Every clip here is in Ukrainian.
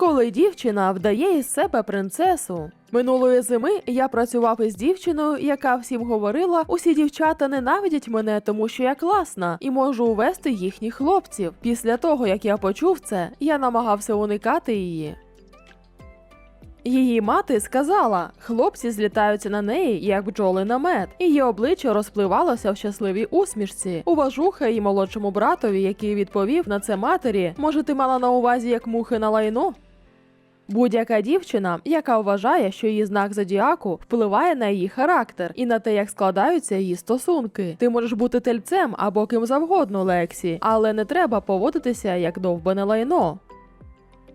Коли дівчина вдає із себе принцесу. Минулої зими я працював із дівчиною, яка всім говорила: усі дівчата ненавидять мене, тому що я класна і можу увести їхніх хлопців. Після того, як я почув це, я намагався уникати її. Її мати сказала, хлопці злітаються на неї, як бджоли на мед. Її обличчя розпливалося в щасливій усмішці. Уважуха її молодшому братові, який відповів на це матері, може, ти мала на увазі як мухи на лайно? Будь-яка дівчина, яка вважає, що її знак зодіаку впливає на її характер і на те, як складаються її стосунки. Ти можеш бути тельцем або ким завгодно, Лексі, але не треба поводитися як довбане лайно.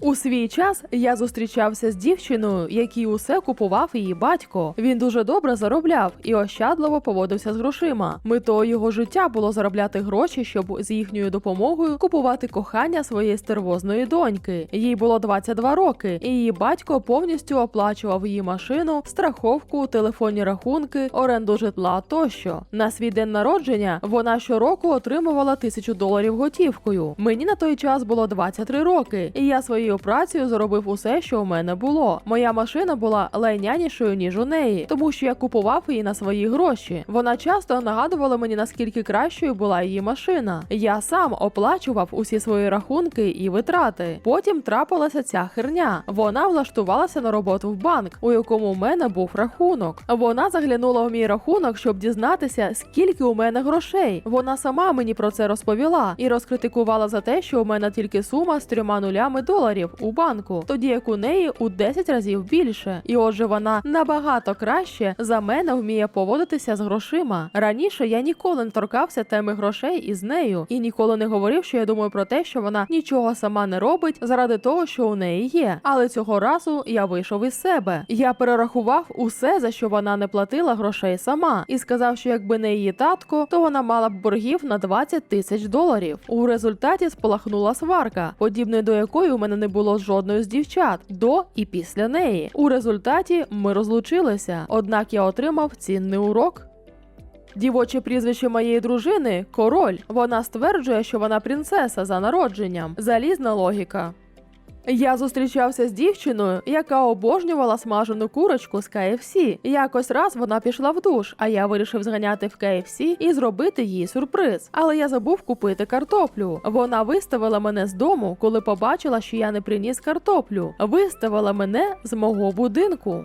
У свій час я зустрічався з дівчиною, якій усе купував її батько. Він дуже добре заробляв і ощадливо поводився з грошима. Метою його життя було заробляти гроші, щоб з їхньою допомогою купувати кохання своєї стервозної доньки. Їй було 22 роки, і її батько повністю оплачував її машину, страховку, телефонні рахунки, оренду житла тощо. На свій день народження вона щороку отримувала тисячу доларів готівкою. Мені на той час було 23 роки, і я своєю працею заробив усе, що у мене було. Моя машина була лайнянішою ніж у неї, тому що я купував її на свої гроші. Вона часто нагадувала мені наскільки кращою була її машина. Я сам оплачував усі свої рахунки і витрати. Потім трапилася ця херня. Вона влаштувалася на роботу в банк, у якому у мене був рахунок. Вона заглянула в мій рахунок, щоб дізнатися, скільки у мене грошей. Вона сама мені про це розповіла і розкритикувала за те, що у мене тільки сума з трьома нулями доларів у банку, тоді як у неї у 10 разів більше. І отже, вона набагато краще за мене вміє поводитися з грошима. Раніше я ніколи не торкався теми грошей із нею і ніколи не говорив, що я думаю про те, що вона нічого сама не робить заради того, що у неї є. Але цього разу я вийшов із себе. Я перерахував усе, за що вона не платила грошей сама, і сказав, що якби не її татко, то вона мала б боргів на 20 тисяч доларів. У результаті спалахнула сварка, подібної до якої у мене не було з жодною з дівчат до і після неї. У результаті ми розлучилися, однак я отримав цінний урок. Дівоче прізвище моєї дружини король. Вона стверджує, що вона принцеса за народженням. Залізна логіка. Я зустрічався з дівчиною, яка обожнювала смажену курочку з KFC. Якось раз вона пішла в душ, а я вирішив зганяти в KFC і зробити їй сюрприз. Але я забув купити картоплю. Вона виставила мене з дому, коли побачила, що я не приніс картоплю. Виставила мене з мого будинку.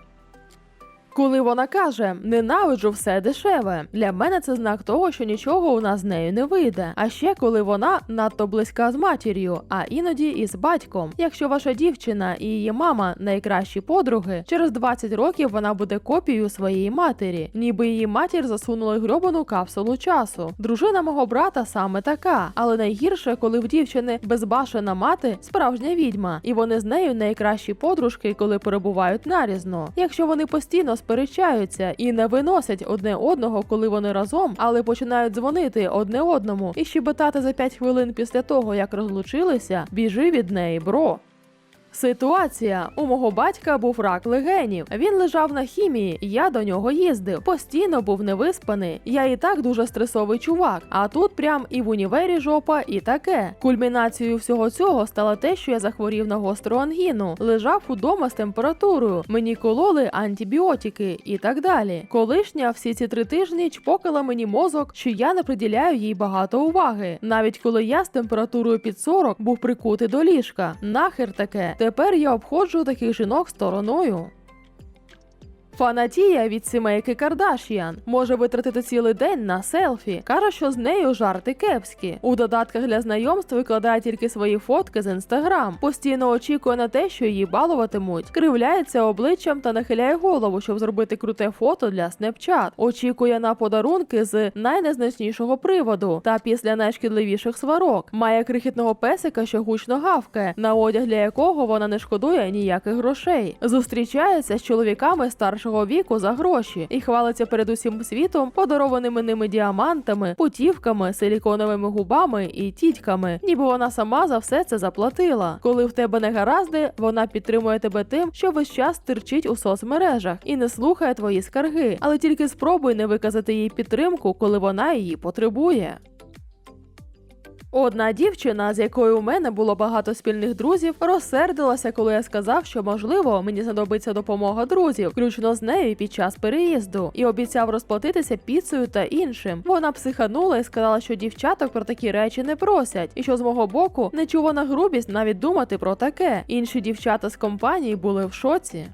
Коли вона каже ненавиджу все дешеве, для мене це знак того, що нічого у нас з нею не вийде. А ще коли вона надто близька з матір'ю, а іноді і з батьком. Якщо ваша дівчина і її мама найкращі подруги, через 20 років вона буде копією своєї матері, ніби її матір засунула грьобану капсулу часу. Дружина мого брата саме така, але найгірше, коли в дівчини безбашена мати справжня відьма, і вони з нею найкращі подружки, коли перебувають нарізно. Якщо вони постійно сперечаються і не виносять одне одного, коли вони разом, але починають дзвонити одне одному і щебетати за 5 хвилин після того, як розлучилися, біжи від неї, бро. Ситуація у мого батька був рак легенів. Він лежав на хімії, я до нього їздив. Постійно був невиспаний. Я і так дуже стресовий чувак. А тут прям і в універі жопа, і таке. Кульмінацією всього цього стало те, що я захворів на гостру ангіну, лежав удома з температурою. Мені кололи антибіотики і так далі. Колишня всі ці три тижні чпокала мені мозок, що я не приділяю їй багато уваги. Навіть коли я з температурою під 40 був прикутий до ліжка. Нахер таке. Тепер я обходжу таких жінок стороною. Фанатія від сімейки Кардашіан може витратити цілий день на селфі. Каже, що з нею жарти кепські. У додатках для знайомств викладає тільки свої фотки з інстаграм. Постійно очікує на те, що її балуватимуть. Кривляється обличчям та нахиляє голову, щоб зробити круте фото для Snapchat. Очікує на подарунки з найнезначнішого приводу та після найшкідливіших сварок. Має крихітного песика, що гучно гавкає, на одяг для якого вона не шкодує ніяких грошей. Зустрічається з чоловіками старшого віку за гроші і хвалиться перед усім світом подарованими ними діамантами, путівками, силіконовими губами і тітьками, ніби вона сама за все це заплатила. Коли в тебе не гаразди, вона підтримує тебе тим, що весь час стирчить у соцмережах і не слухає твої скарги, але тільки спробуй не виказати їй підтримку, коли вона її потребує. Одна дівчина, з якою у мене було багато спільних друзів, розсердилася, коли я сказав, що можливо мені знадобиться допомога друзів, включно з нею під час переїзду, і обіцяв розплатитися піцею та іншим. Вона психанула і сказала, що дівчаток про такі речі не просять, і що з мого боку нечувана грубість навіть думати про таке. Інші дівчата з компанії були в шоці.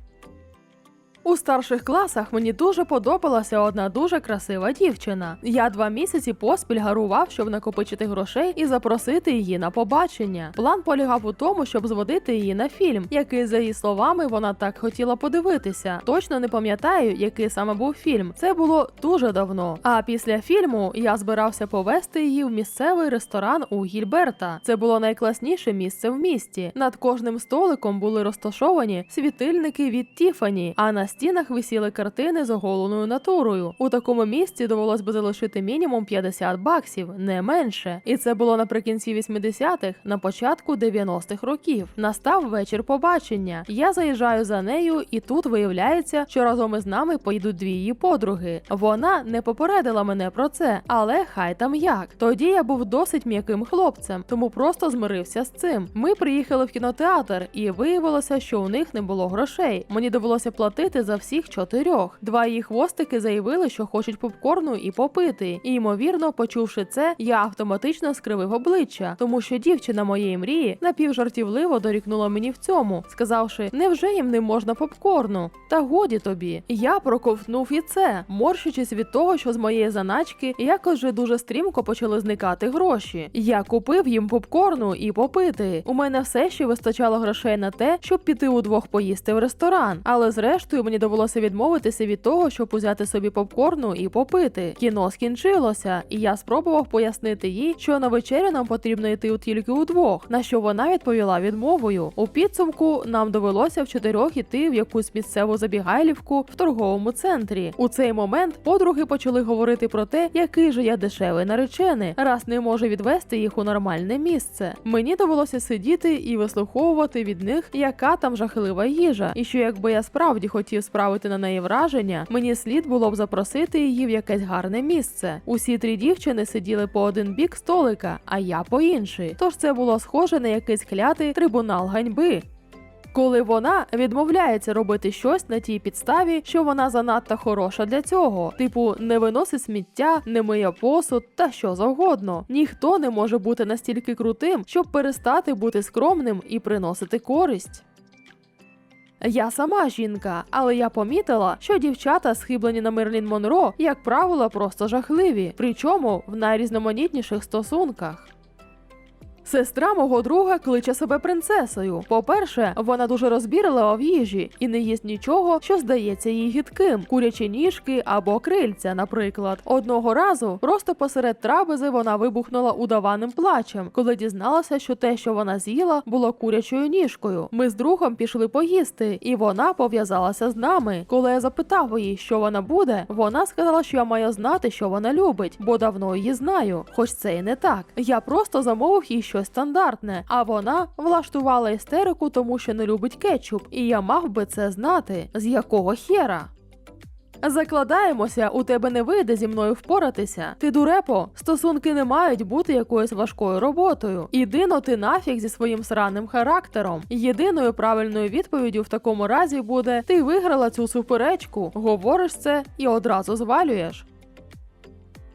У старших класах мені дуже подобалася одна дуже красива дівчина. Я два місяці поспіль гарував, щоб накопичити грошей і запросити її на побачення. План полягав у тому, щоб зводити її на фільм, який, за її словами, вона так хотіла подивитися. Точно не пам'ятаю, який саме був фільм. Це було дуже давно. А після фільму я збирався повести її в місцевий ресторан у Гільберта. Це було найкласніше місце в місті. Над кожним столиком були розташовані світильники від Тіфані, а на стінах висіли картини з оголеною натурою. У такому місці довелось би залишити мінімум 50 баксів, не менше. І це було наприкінці 80-х, на початку 90-х років. Настав вечір побачення. Я заїжджаю за нею, і тут виявляється, що разом із нами поїдуть дві її подруги. Вона не попередила мене про це, але хай там як. Тоді я був досить м'яким хлопцем, тому просто змирився з цим. Ми приїхали в кінотеатр, і виявилося, що у них не було грошей. Мені довелося платити за всіх чотирьох. Два її хвостики заявили, що хочуть попкорну і попити. І ймовірно, почувши це, я автоматично скривив обличчя, тому що дівчина моєї мрії напівжартівливо дорікнула мені в цьому, сказавши: невже їм не можна попкорну? Та годі тобі. Я проковтнув і це, морщачись від того, що з моєї заначки якось же дуже стрімко почали зникати гроші. Я купив їм попкорну і попити. У мене все ще вистачало грошей на те, щоб піти удвох поїсти в ресторан, але зрештою мені довелося відмовитися від того, щоб узяти собі попкорну і попити. Кіно скінчилося, і я спробував пояснити їй, що на вечерю нам потрібно йти тільки удвох. На що вона відповіла відмовою. У підсумку нам довелося в чотирьох іти в якусь місцеву забігайлівку в торговому центрі. У цей момент подруги почали говорити про те, який же я дешевий наречений, раз не може відвести їх у нормальне місце. Мені довелося сидіти і вислуховувати від них, яка там жахлива їжа, і що якби я справді хотів справити на неї враження, мені слід було б запросити її в якесь гарне місце. Усі три дівчини сиділи по один бік столика, а я по інший. Тож це було схоже на якийсь клятий трибунал ганьби. Коли вона відмовляється робити щось на тій підставі, що вона занадто хороша для цього, типу не виносить сміття, не миє посуд та що завгодно. Ніхто не може бути настільки крутим, щоб перестати бути скромним і приносити користь. Я сама жінка, але я помітила, що дівчата, схиблені на Мерлін Монро, як правило, просто жахливі, причому в найрізноманітніших стосунках. Сестра мого друга кличе себе принцесою. По-перше, вона дуже розбірлива в їжі і не їсть нічого, що здається їй гідким: курячі ніжки або крильця, наприклад. Одного разу просто посеред трапези вона вибухнула удаваним плачем, коли дізналася, що те, що вона з'їла, було курячою ніжкою. Ми з другом пішли поїсти, і вона пов'язалася з нами. Коли я запитав її, що вона буде, вона сказала, що я маю знати, що вона любить, бо давно її знаю. Хоч це і не так. Я просто замовив їй щось стандартне, а вона влаштувала істерику, тому що не любить кетчуп, і я мав би це знати. З якого хера? Закладаємося, у тебе не вийде зі мною впоратися. Ти дурепо, стосунки не мають бути якоюсь важкою роботою. Ідино ти нафіг зі своїм сраним характером. Єдиною правильною відповіддю в такому разі буде: ти виграла цю суперечку, говориш це і одразу звалюєш.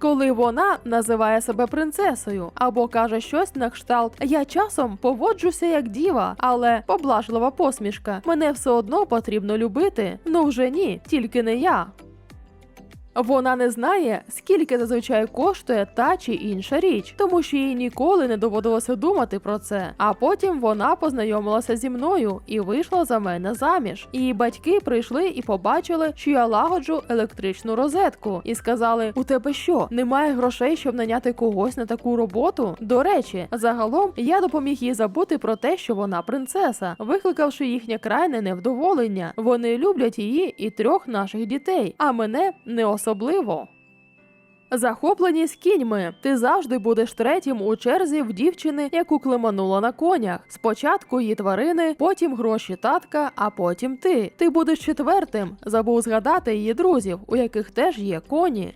Коли вона називає себе принцесою або каже щось на кшталт Я часом поводжуся як діва, але поблажлива посмішка. Мене все одно потрібно любити. Ну вже ні, тільки не я. Вона не знає, скільки зазвичай коштує та чи інша річ, тому що їй ніколи не доводилося думати про це. А потім вона познайомилася зі мною і вийшла за мене заміж. Її батьки прийшли і побачили, що я лагоджу електричну розетку, і сказали: У тебе що, немає грошей, щоб наняти когось на таку роботу? До речі, загалом я допоміг їй забути про те, що вона принцеса, викликавши їхнє крайне невдоволення. Вони люблять її і трьох наших дітей, а мене не особливо. Захопленість кіньми. Ти завжди будеш третім у черзі в дівчини, яку клеманула на конях. Спочатку її тварини, потім гроші татка, а потім ти. Ти будеш четвертим. Забув згадати її друзів, у яких теж є коні.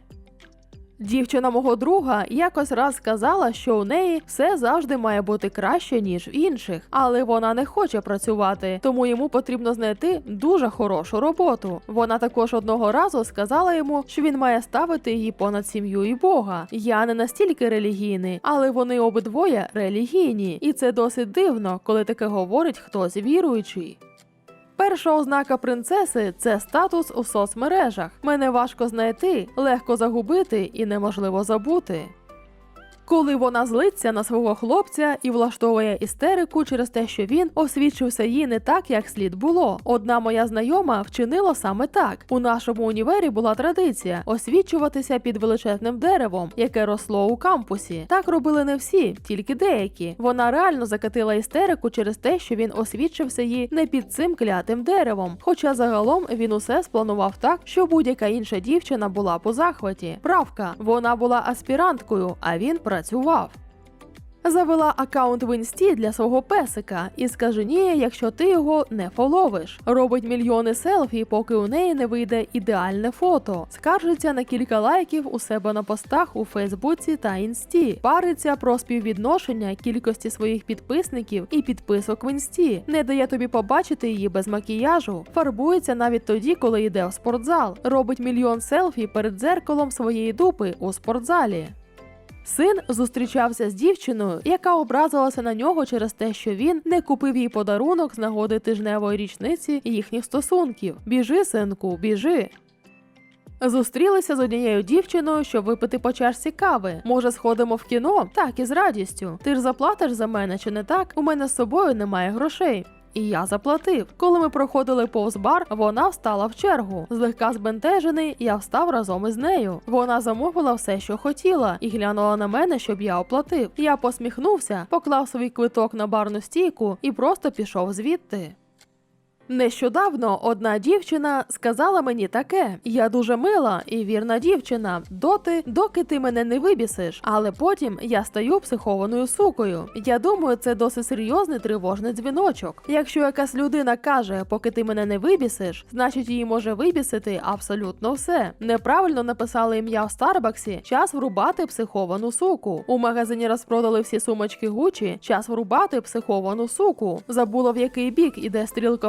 Дівчина мого друга якось раз сказала, що у неї все завжди має бути краще, ніж в інших, але вона не хоче працювати, тому йому потрібно знайти дуже хорошу роботу. Вона також одного разу сказала йому, що він має ставити її понад сім'ю і Бога. Я не настільки релігійний, але вони обидвоє релігійні, і це досить дивно, коли таке говорить хтось віруючий. Перша ознака принцеси це статус у соцмережах. Мене важко знайти, легко загубити і неможливо забути. Коли вона злиться на свого хлопця і влаштовує істерику через те, що він освічився їй не так, як слід було. Одна моя знайома вчинила саме так. У нашому універі була традиція освічуватися під величезним деревом, яке росло у кампусі. Так робили не всі, тільки деякі. Вона реально закатила істерику через те, що він освічився їй не під цим клятим деревом. Хоча загалом він усе спланував так, що будь-яка інша дівчина була по захваті. Правка, вона була аспіранткою, а він працював. Завела аккаунт в інсті для свого песика і скаженіє, якщо ти його не фоловиш. Робить мільйони селфі, поки у неї не вийде ідеальне фото. Скаржиться на кілька лайків у себе на постах у Фейсбуці та інсті. Париться про співвідношення кількості своїх підписників і підписок в інсті. Не дає тобі побачити її без макіяжу. Фарбується навіть тоді, коли йде в спортзал. Робить мільйон селфі перед дзеркалом своєї дупи у спортзалі. Син зустрічався з дівчиною, яка образилася на нього через те, що він не купив їй подарунок з нагоди тижневої річниці їхніх стосунків. Біжи, синку, біжи. Зустрілися з однією дівчиною, щоб випити по чашці кави. Може, сходимо в кіно? Так, із радістю. Ти ж заплатиш за мене чи не так? У мене з собою немає грошей. І я заплатив. Коли ми проходили повз бар, вона встала в чергу. Злегка збентежений, я встав разом із нею. Вона замовила все, що хотіла, і глянула на мене, щоб я оплатив. Я посміхнувся, поклав свій квиток на барну стійку і просто пішов звідти. Нещодавно одна дівчина сказала мені таке: я дуже мила і вірна дівчина, доти, доки ти мене не вибісиш. Але потім я стаю психованою сукою. Я думаю, це досить серйозний тривожний дзвіночок. Якщо якась людина каже, поки ти мене не вибісиш, значить її може вибісити абсолютно все. Неправильно написали ім'я в Старбаксі. Час врубати психовану суку. У магазині розпродали всі сумочки Гучі. Час врубати психовану суку. Забула в який бік іде стрілка